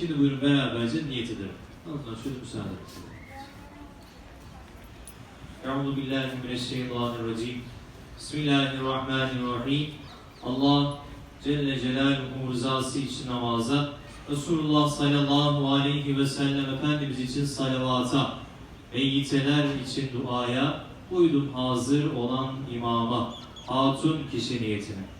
Şimdi buyurun beraberce niyet edelim. Ondan şöyle müsaade edin. Euzu billahi mineşşeytanirracim. Bismillahirrahmanirrahim. Allah Celle Celaluhu rızası için namaza, Resulullah sallallahu aleyhi ve sellem Efendimiz için salavata, meyyiteler için duaya, uydum hazır olan imama, hatun kişi niyetine.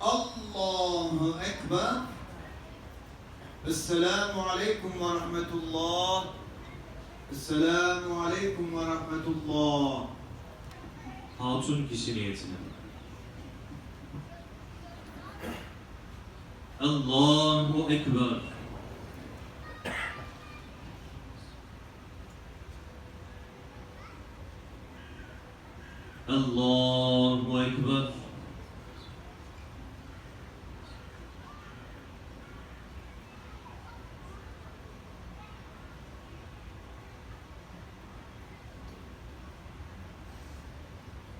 Allahu Ekber. Esselamu Aleyküm ve Rahmetullah. Esselamu Aleyküm ve Rahmetullah. Hatun kişi niyetine. Allahu Ekber. Allahu Ekber.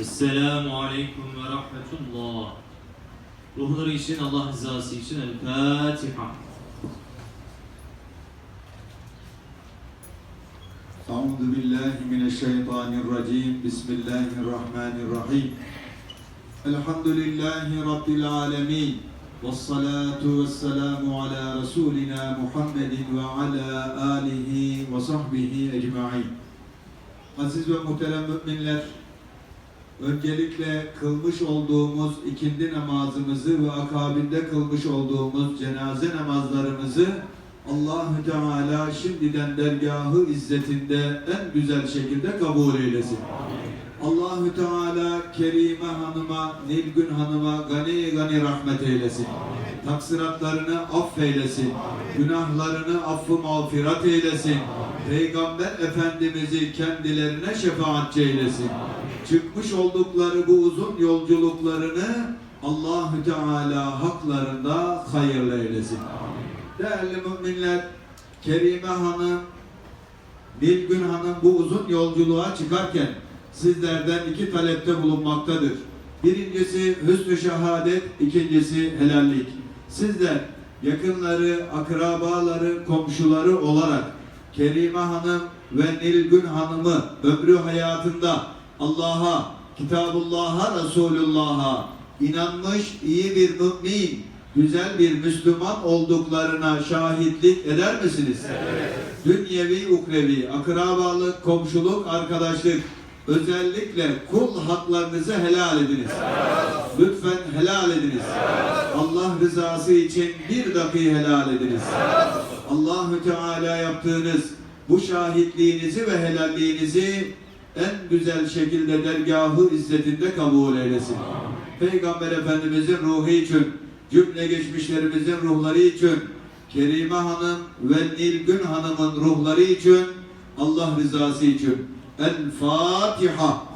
Esselamu Aleyküm ve Rahmetullah. Ruhları için, Allah rızası için El Fatiha. Euzu billahi mineşşeytanirracim. Bismillahirrahmanirrahim. Elhamdülillahi rabbil alamin. Vessalatu vesselamu ala Resulina Muhammedin ve ala alihi ve sahbihi ecmaîn. Aziz ve muhterem müminler, öncelikle kılmış olduğumuz ikindi namazımızı ve akabinde kılmış olduğumuz cenaze namazlarımızı Allahü Teala şimdiden dergahı izzetinde en güzel şekilde kabul eylesin. Allahü Teala Kerime Hanım'a, Nilgün Hanım'a gani gani rahmet eylesin. Taksiratlarını affeylesin. Günahlarını affı mağfirat eylesin. Peygamber Efendimiz'i kendilerine şefaatçi eylesin. Çıkmış oldukları bu uzun yolculuklarını Allahü Teala haklarında hayırlı eylesin. Değerli müminler, Kerime Hanım, Nilgün Hanım bu uzun yolculuğa çıkarken sizlerden iki talepte bulunmaktadır. Birincisi hüsnü şehadet, ikincisi helallik. Sizler yakınları, akrabaları, komşuları olarak Kerime Hanım ve Nilgün Hanım'ı ömrü hayatında Allah'a, Kitabullah'a, Resulullah'a inanmış iyi bir mümin, güzel bir Müslüman olduklarına şahitlik eder misiniz? Dünyevi, ukrevi, akrabalık, komşuluk, arkadaşlık, özellikle kul haklarınızı helal ediniz. Lütfen helal ediniz. Allah rızası için bir dakika helal ediniz. Allahü Teala yaptığınız bu şahitliğinizi ve helalliğinizi en güzel şekilde dergahı izzetinde kabul eylesin. Peygamber Efendimizin ruhu için, cümle geçmişlerimizin ruhları için, Kerime Hanım ve Nilgün Hanım'ın ruhları için, Allah rızası için. El Fatiha.